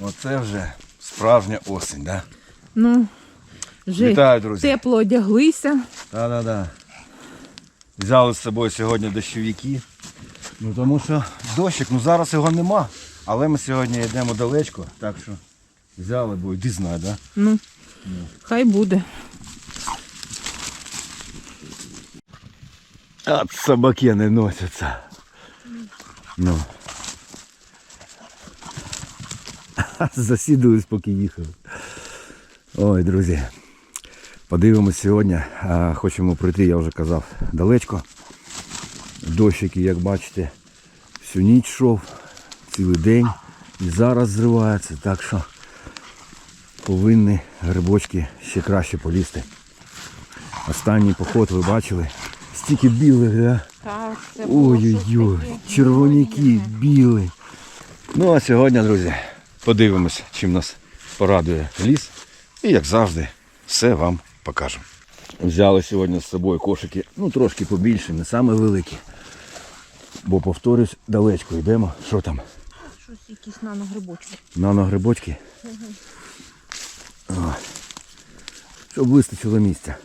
Оце вже справжня осінь, да? Ну, вже Вітаю, друзі. тепло одяглися. Да-да-да. Взяли з собою сьогодні дощовики. Ну тому що дощик, ну зараз його нема. Але ми сьогодні йдемо далечко, так що взяли, бо йди знай, да? Ну, хай буде. От собаки не носяться. Ну. Засідались, поки їхали. Ой, друзі. Подивимось сьогодні. Хочемо пройти, я вже казав, далечко. Дощики, як бачите, всю ніч йшов, цілий день. І зараз зривається, так що повинні грибочки ще краще полізти. Останній поход ви бачили. Стільки білих, да? Так, Ой-ой-ой, червоняки, білий. Ну а сьогодні, друзі, подивимось, чим нас порадує ліс. І як завжди, все вам покажемо. Взяли сьогодні з собою кошики, ну трошки побільше, не саме великі. Бо повторюсь, далечко йдемо. Що там? Щось якісь наногрибочки. Наногрибочки. О, щоб вистачило місця.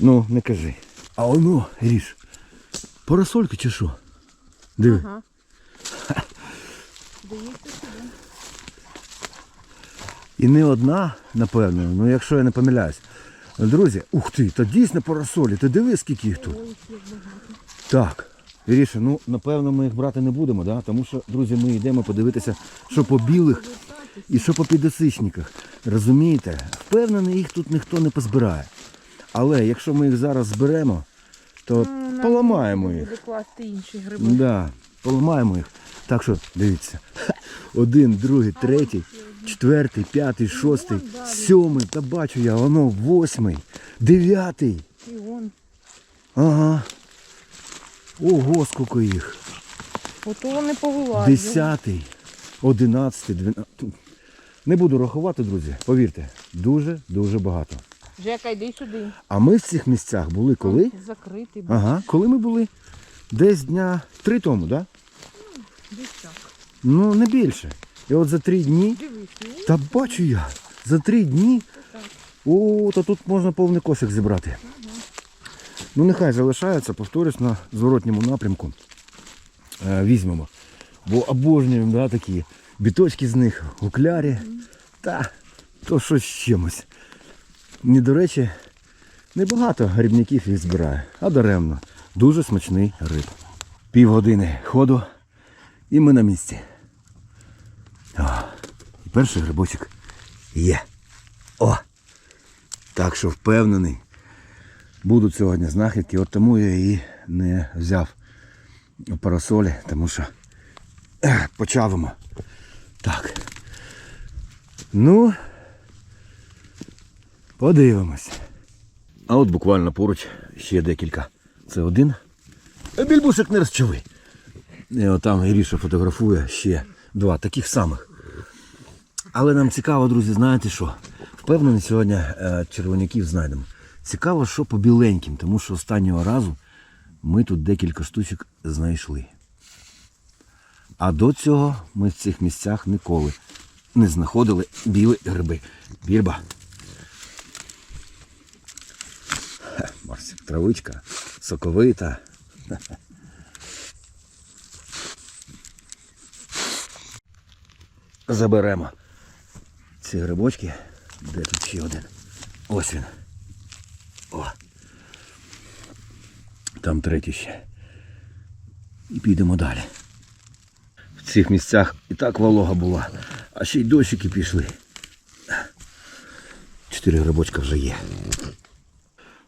Ну, не кажи. А воно, ріж. Парасолька чи що? Диви. Ага. І не одна, напевно, ну якщо я не помиляюсь. Друзі, ух ти, то дійсно парасолі, ти диви, скільки їх тут. Так. Іріша, ну напевно ми їх брати не будемо, да? тому що, друзі, ми йдемо подивитися, що по білих і що по підосичниках. Розумієте? Впевнений, їх тут ніхто не позбирає. Але якщо ми їх зараз зберемо, то поламаємо їх. Класти інші гриби. Да, поламаємо їх. Так що, дивіться. Один, другий, третій, четвертий, п'ятий, шостий, сьомий, та бачу я, воно восьмий, дев'ятий. Ага. Ого, скільки їх. Ото вони повилазили. Десятий, одинадцятий, дванадцятий. Не буду рахувати, друзі, повірте, дуже-дуже багато. Жека, йди сюди. А ми в цих місцях були коли? Закритий. Ага, коли ми були? Десь дня три тому, так? Да? Ну, не більше. І от за три дні. Дивись, Та бачу я. За три дні. О, то тут можна повний кошик зібрати. Ну нехай залишається, повторюсь, на зворотньому напрямку. Е, візьмемо. Бо обожнюємо да, такі біточки з них, гуклярі. Та то щось з чимось. Ні, до речі, небагато грибників їх збирає, а даремно. Дуже смачний риб. Півгодини ходу і ми на місці. О, і перший грибочок є. О! Так що впевнений. Будуть сьогодні знахідки, от тому я і не взяв парасолі, тому що почавимо. Так. Ну, подивимось. А от буквально поруч ще декілька. Це один. Більбушек не розчави. І отам Іріша фотографує ще два таких самих. Але нам цікаво, друзі, знаєте що? Впевнений, сьогодні е, червоняків знайдемо. Цікаво, що по біленьким, тому що останнього разу ми тут декілька штучок знайшли. А до цього ми в цих місцях ніколи не знаходили білі гриби. Бірба. Ха, Марсик, травичка, соковита. Заберемо ці грибочки. Де тут ще один? Ось він. О. Там третій ще. І підемо далі. В цих місцях і так волога була, а ще й дощики пішли. Чотири грибочка вже є.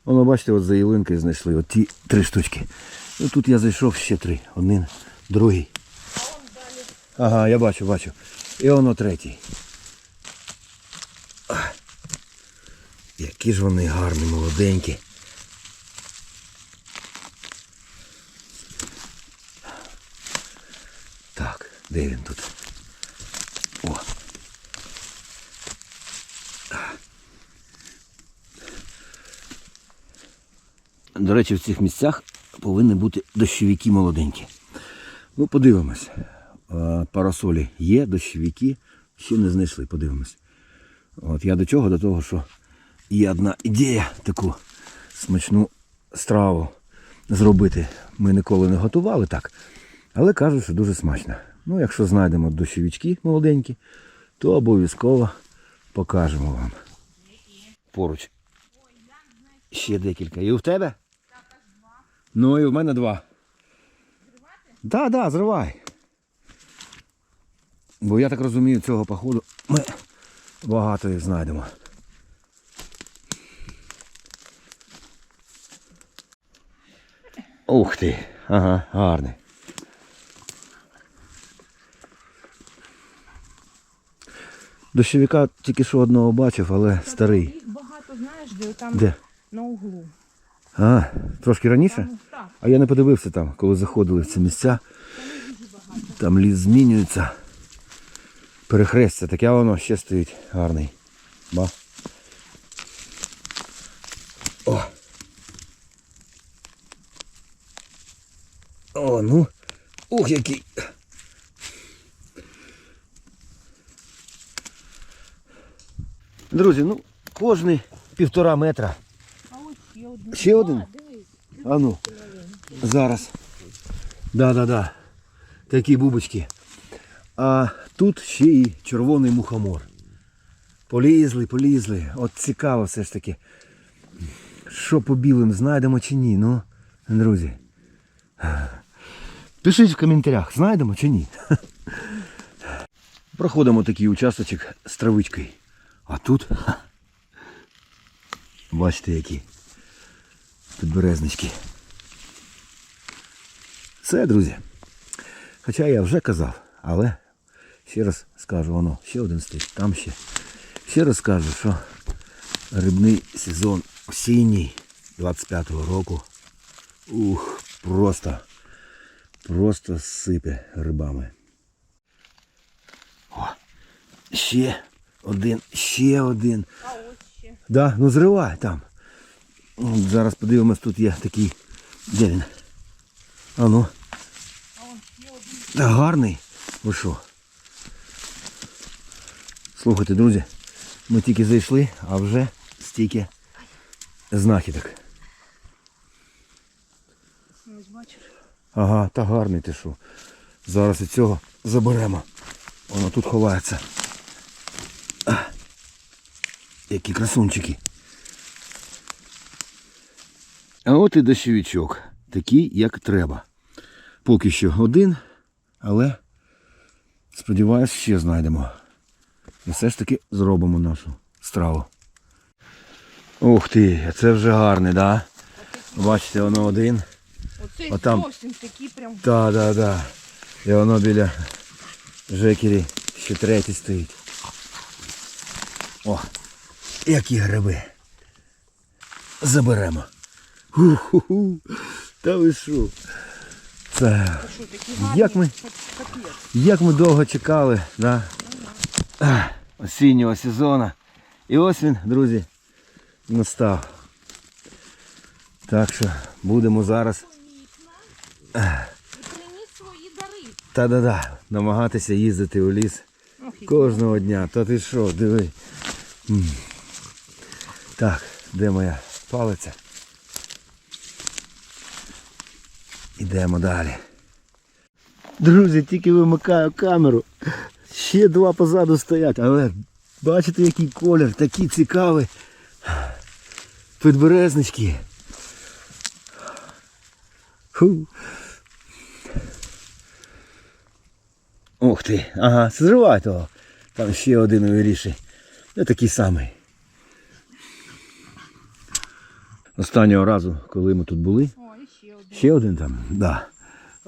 Воно, бачите, от за ялинкою знайшли от ті три штучки. Ну тут я зайшов ще три. Один, другий. Ага, я бачу, бачу. І воно третій. Які ж вони гарні, молоденькі. Так, де він тут? О. До речі, в цих місцях повинні бути дощовики молоденькі. Ну, подивимось. Е, парасолі є, дощовики, ще не знайшли, подивимось. От я до чого? До того, що є одна ідея таку смачну страву зробити. Ми ніколи не готували так. Але кажуть, що дуже смачно. Ну, якщо знайдемо дощовички молоденькі, то обов'язково покажемо вам. Поруч. Ще декілька. І в тебе? Ну і в мене два. Зривати? Так, да, да, зривай. Бо я так розумію, цього походу ми багато їх знайдемо. Ух ти, ага, гарний. Дощовика тільки що одного бачив, але старий. Їх багато, знаєш, де там Де? на углу. А, трошки раніше? Там, А я не подивився там, коли заходили в ці місця. Там ліс змінюється. Перехрестя, таке воно ще стоїть гарний. Ба. О. О, ну. Ух, який. Друзі, ну, кожний півтора метра. а ось ще один. Ще один? А. А ну, зараз. Да-да-да. Такі бубочки. А тут ще і червоний мухомор. Полізли, полізли. От цікаво все ж таки. Що по білим знайдемо чи ні. Ну, друзі. Пишіть в коментарях, знайдемо чи ні. Проходимо такий участочок з травичкою. А тут. Бачите які підберезнички. Все, друзі. Хоча я вже казав, але ще раз скажу, воно, ще один стоїть, там ще. Ще раз скажу, що рибний сезон осінній 25-го року. Ух, просто, просто сипе рибами. О, ще один, ще один. А ось ще. Да, ну зривай там. Зараз подивимось, тут є такий. Де він? А ну. А он ще один. Та гарний. Ви що? Слухайте, друзі, ми тільки зайшли, а вже стільки знахідок. Ось бачиш. Ага, та гарний ти що. Зараз і цього заберемо. Воно тут ховається. А, які красунчики. А от і дощовичок. Такий, як треба. Поки що один, але сподіваюсь, ще знайдемо. І все ж таки зробимо нашу страву. Ух ти, а це вже гарний, да? Бачите, воно один. Оцей Отам. зовсім такий прям. Так, так, так. І воно біля жекері ще третій стоїть. О, які гриби. Заберемо. Ху-ху-ху. Та ви що? Це Що, такі гарні. Як ми? Капець. як ми довго чекали, да? Ах, осіннього сезону. І ось він, друзі, настав. Так що будемо зараз та-да-да, намагатися їздити у ліс кожного дня. Та ти що, диви. Так, де моя палиця? Ідемо далі. Друзі, тільки вимикаю камеру. Ще два позаду стоять, але бачите, який колір, такий цікавий. Підберезнички. Фу. Ух ти, ага, зривай того. Там ще один виріший. Не такий самий. Останнього разу, коли ми тут були, О, ще один. ще один там, да.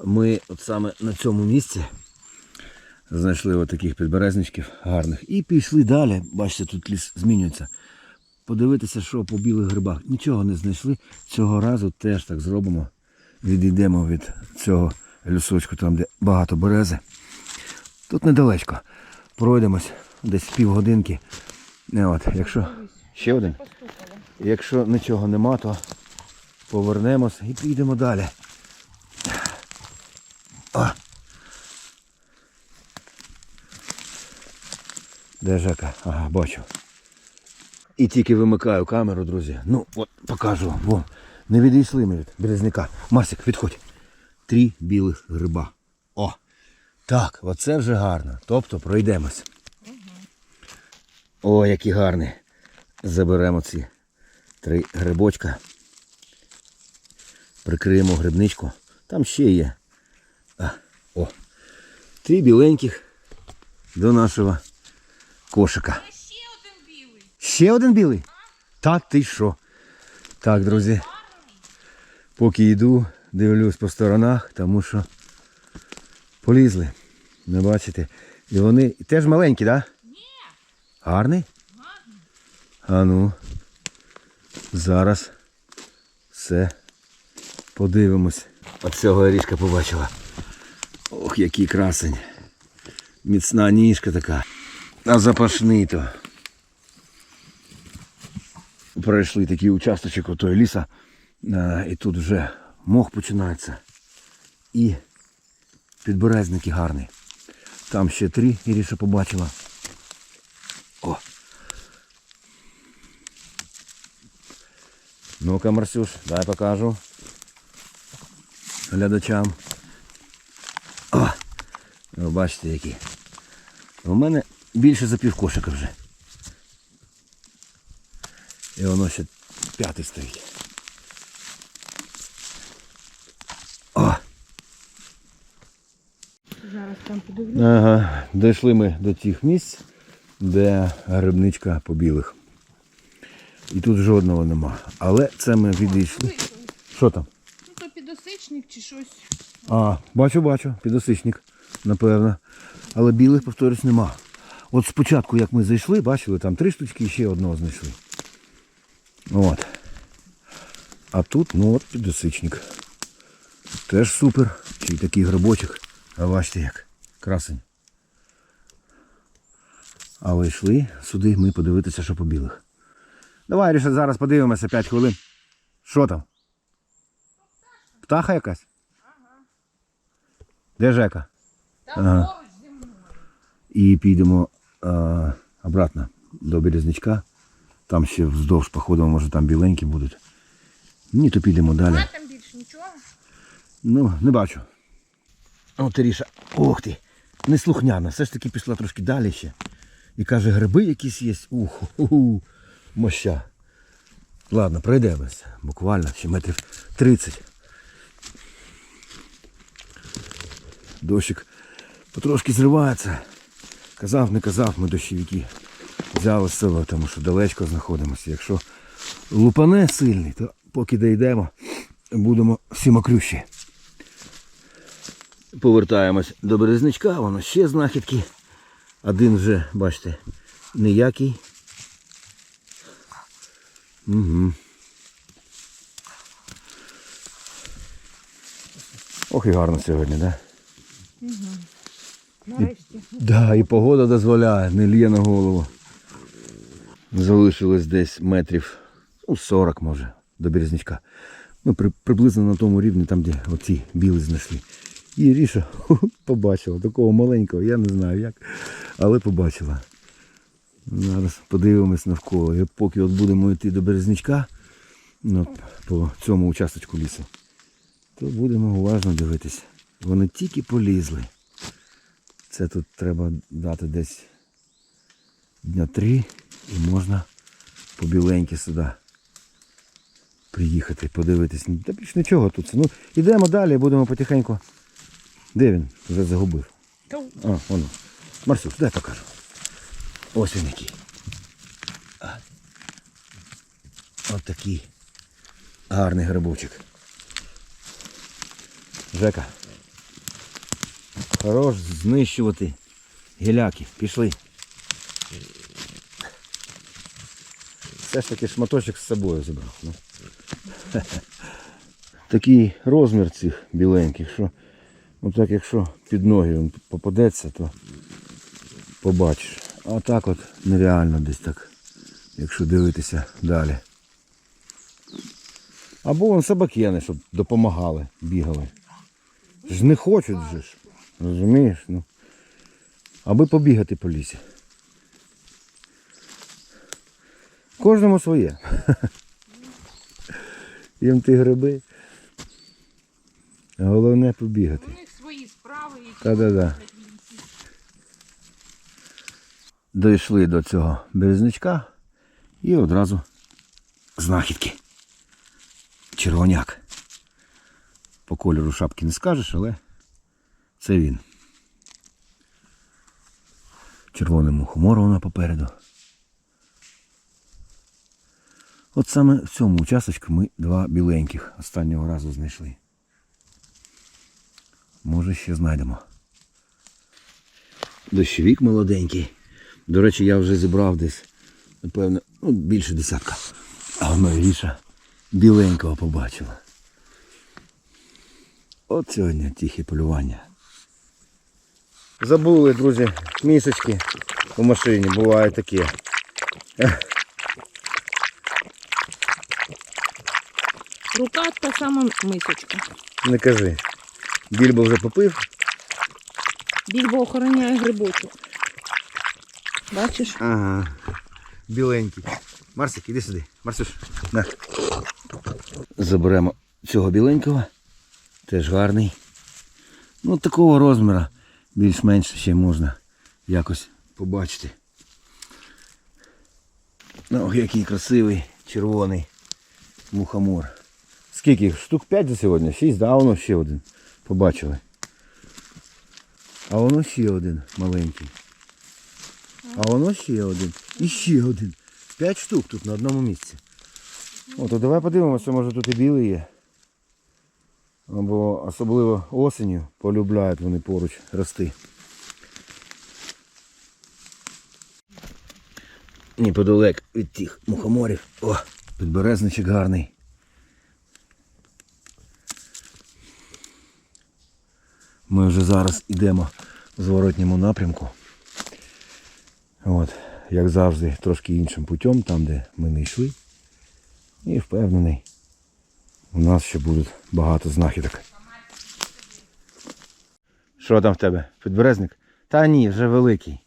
Ми от саме на цьому місці знайшли от підберезничків гарних. І пішли далі. Бачите, тут ліс змінюється. Подивитися, що по білих грибах. Нічого не знайшли. Цього разу теж так зробимо. Відійдемо від цього лісочку, там де багато берези. Тут недалечко. Пройдемось десь півгодинки. Не от, якщо ще один. Якщо нічого нема, то повернемось і підемо далі. О. Де Жека? Ага, бачу. І тільки вимикаю камеру, друзі. Ну, от покажу вам. Вон. Не відійшли ми від березника. Марсик, відходь. Три білих гриба. О! Так, оце вже гарно. Тобто пройдемось. О, які гарні. Заберемо ці три грибочка. Прикриємо грибничку. Там ще є. А, о. Три біленьких до нашого кошика. Ще один білий. Ще один білий? Та ти що? Так, друзі. Поки йду, дивлюсь по сторонах, тому що полізли. Не бачите? І вони теж маленькі, так? Да? Ні, Гарний? гарний. А ну. Зараз все подивимось. От цього ріжка побачила. Ох, який красень. Міцна ніжка така. А запашний то. Пройшли такий участочок отої ліса. І тут вже мох починається. І підберезники гарні. Там ще три Іріша побачила. О! Ну-ка, Марсюш, дай покажу. Глядачам. О! Бачите які. У мене більше за пів кошика вже. І воно ще п'ятий стоїть. О! Зараз там подивлюсь. Ага, дійшли ми до тих місць, де грибничка по білих. І тут жодного нема. Але це ми відійшли. Що там? Ну то підосичник чи щось. А, бачу, бачу, підосичник, напевно. Але білих, повторюсь, нема. От спочатку, як ми зайшли, бачили, там три штучки і ще одного знайшли. От. А тут, ну от підосичник. Теж супер. Чи такий грибочок. А бачите як. Красень. Але йшли сюди ми подивитися, що по білих. Давай, Ріша, зараз подивимося 5 хвилин. Що там? Птаха якась? Де Жека? Там Ага. поруч зі мною. І підемо а, обратно до Березничка. Там ще вздовж походу, може там біленькі будуть. Ні, то підемо далі. А там більше нічого. Ну, не бачу. О, Теріша, ох ти, неслухняна, все ж таки пішла трошки далі ще. І каже, гриби якісь є. Ух, моща. Ладно, пройдемося. Буквально ще метрів 30. Дощик потрошки зривається. Казав, не казав, ми дощовики взяли собою, тому що далечко знаходимося. Якщо лупане сильний, то поки дійдемо, будемо всі мокрющі. Повертаємось до березничка, воно ще знахідки. Один вже, бачите, ніякий. Угу. Ох і гарно сьогодні, так? Да? Нарешті. Да, і погода дозволяє, не лє на голову. Залишилось десь метрів ну, 40 може до Березнячка. Ну, при, приблизно на тому рівні, там, де оці біли знайшли. І Ріша побачила, такого маленького, я не знаю як, але побачила. Зараз подивимось навколо. І поки от будемо йти до Березнячка, ну, по цьому участочку лісу, то будемо уважно дивитися. Вони тільки полізли. Це тут треба дати десь дня три і можна побіленьки сюди приїхати, подивитись. Та більш нічого тут. Ну, йдемо далі, будемо потихеньку. Де він? Вже загубив. А, воно. Марсюш, дай покажу. Ось він який. От такий гарний грибочок. Жека. Хорош знищувати гіляки. Пішли. Все ж таки шматочок з собою забрав. Ну. Такий розмір цих біленьких, що отак якщо під ноги він попадеться, то побачиш. А так от нереально десь так, якщо дивитися далі. Або вон собакени, щоб допомагали, бігали. Ж не хочуть же ж. Розумієш? Ну. Аби побігати по лісі. Кожному своє. Їм ті гриби. Головне побігати. У них свої справи, Та-да-да. роблять в лісі. Дійшли до цього березничка і одразу знахідки. Червоняк. По кольору шапки не скажеш, але це він. Червоне мухомор вона попереду. От саме в цьому участочку ми два біленьких останнього разу знайшли. Може ще знайдемо. Дощовік молоденький. До речі, я вже зібрав десь, напевно, ну, більше десятка. А воно Гріша біленького побачила. От сьогодні тихе полювання. Забули, друзі, місочки у машині, буває таке. Рука та сама мисочка. Не кажи. Більбо вже попив. Більбо охороняє грибочок. Бачиш? Ага. Біленький. Марсик, іди сюди. Марсюш. На. Заберемо цього біленького. Теж гарний. Ну, такого розміру більш-менш ще можна якось побачити. Ну, який красивий, червоний мухомор. Скільки? їх? Штук 5 за сьогодні? 6, да, а воно ще один. Побачили. А воно ще один маленький. А воно ще один. І ще один. П'ять штук тут на одному місці. О, то давай подивимося, може тут і білий є. Або особливо осенью полюбляють вони поруч рости. Неподалек від тих мухоморів. О, підберезничок гарний. Ми вже зараз йдемо в зворотньому напрямку. От, як завжди, трошки іншим путем, там де ми не йшли. І впевнений, у нас ще будуть багато знахідок. Що там в тебе? Підберезник? Та ні, вже великий.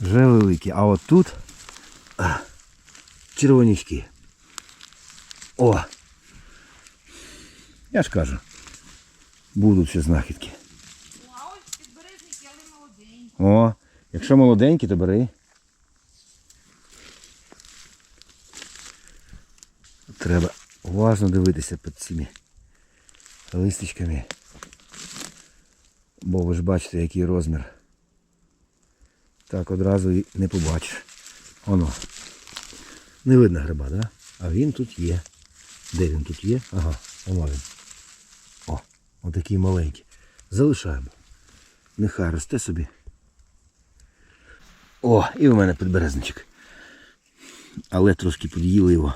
Вже великий. А от тут а, червонячки. О! Я ж кажу, будуть ще знахідки. А ось підберезники, але молоденькі. О, якщо молоденький, то бери. Треба уважно дивитися під цими листочками. Бо ви ж бачите, який розмір. Так одразу і не побачиш. Воно. Не видно гриба, да? А він тут є. Де він тут є? Ага, воно він. О, отакий маленький. Залишаємо. Нехай росте собі. О, і в мене підберезничок. Але трошки під'їли його.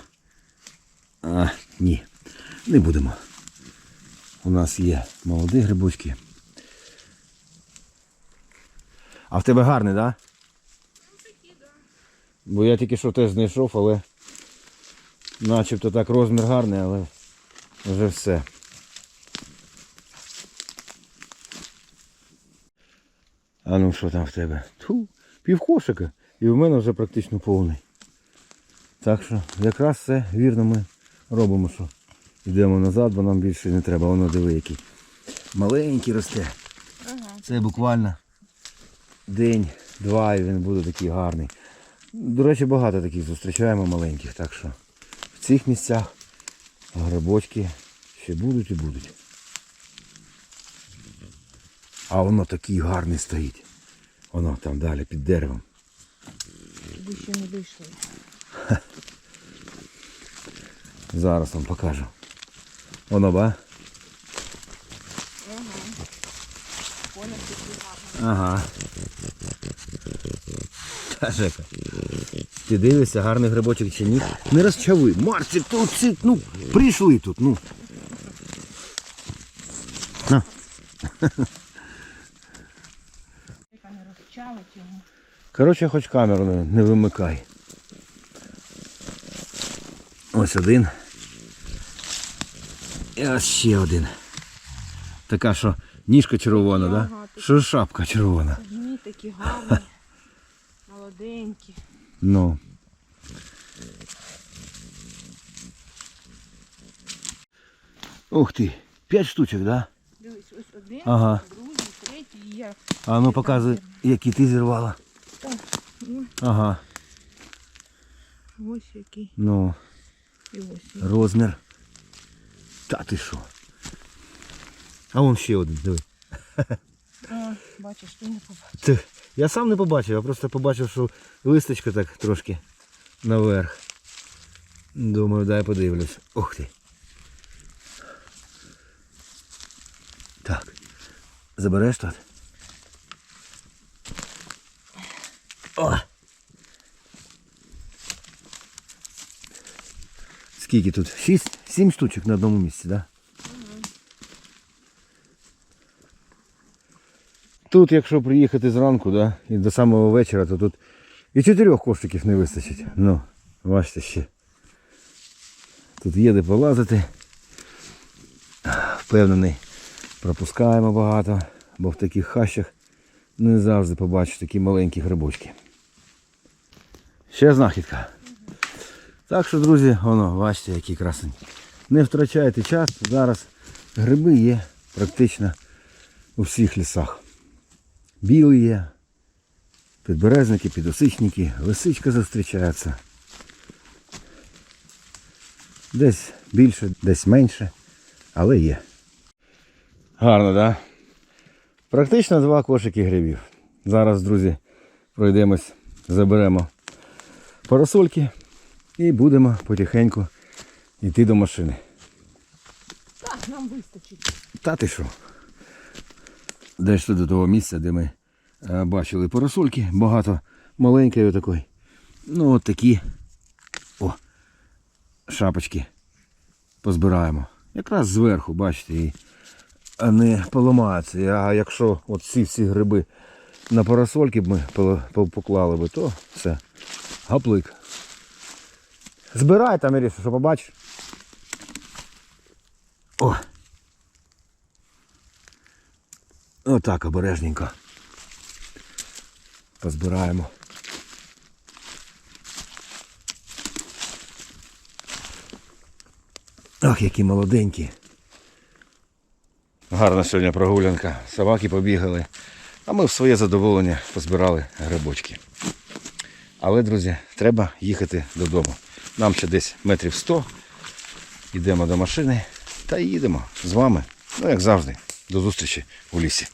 А, ні, не будемо. У нас є молоді грибочки. А в тебе гарний, так? Да? Бо я тільки що теж знайшов, але начебто так розмір гарний, але вже все. А ну що там в тебе? Тьфу, півкошика. І в мене вже практично повний. Так що якраз все вірно ми робимо, що йдемо назад, бо нам більше не треба. Воно диви який. Маленький росте. Ага. Це буквально день-два і він буде такий гарний. До речі, багато таких зустрічаємо маленьких, так що в цих місцях грибочки ще будуть і будуть. А воно такий гарний стоїть. Воно там далі під деревом. Ви ще не дійшли. Зараз вам покажу. Воно ба? Ага. Та Жека. Ти дивишся, гарний грибочок чи ні? Не розчави. Марчик, тут ці, ну, прийшли тут, ну. На. Коротше, хоч камеру не вимикай. Ось один. І ось ще один. Така, що ніжка червона, Ага, да? тут- Що шапка червона. Одні такі гарні, молоденькі. Ну. Ух ти, п'ять штучок, да? Дивись, ось один, Ага. другий, третій і я. А ну показуй, які ти зірвала. Так, ну, Ага. ось який. Ну, І ось розмір. Та ти що? А вон ще один, диви. А, бачиш, ти не побачив. Ти- Я сам не побачив, я просто побачив, що листочка так трошки наверх. Думаю, дай подивлюсь. Ух ти. Так. Забереш тут? О! Скільки тут? Шість, сім штучок на одному місці, так? Да? Тут, якщо приїхати зранку, да, і до самого вечора, то тут і чотирьох кошиків не вистачить. Ну, бачите ще. Тут є де полазити. Впевнений, пропускаємо багато, бо в таких хащах не завжди побачиш такі маленькі грибочки. Ще знахідка. Так що, друзі, воно, бачите, який красень. Не втрачайте час, зараз гриби є практично у всіх лісах. Білий є, підберезники, підосичники, лисичка зустрічається. Десь більше, десь менше, але є. Гарно, так? Да? Практично два кошики грибів. Зараз, друзі, пройдемось, заберемо парасольки і будемо потихеньку йти до машини. Так, нам вистачить. Та ти що? Дійшли до того місця, де ми е, бачили парасольки, багато маленької отакої. Ну от такі о, шапочки позбираємо. Якраз зверху, бачите, і не поламаються. А якщо от ці всі гриби на парасольки б ми поклали би, то все. Гаплик. Збирай там, Іріса, що побачиш. О! Отак обережненько. Позбираємо. Ох, які молоденькі. Гарна сьогодні прогулянка. Собаки побігали. А ми в своє задоволення позбирали грибочки. Але, друзі, треба їхати додому. Нам ще десь метрів 100. Йдемо до машини та їдемо з вами. Ну, як завжди, до зустрічі у лісі.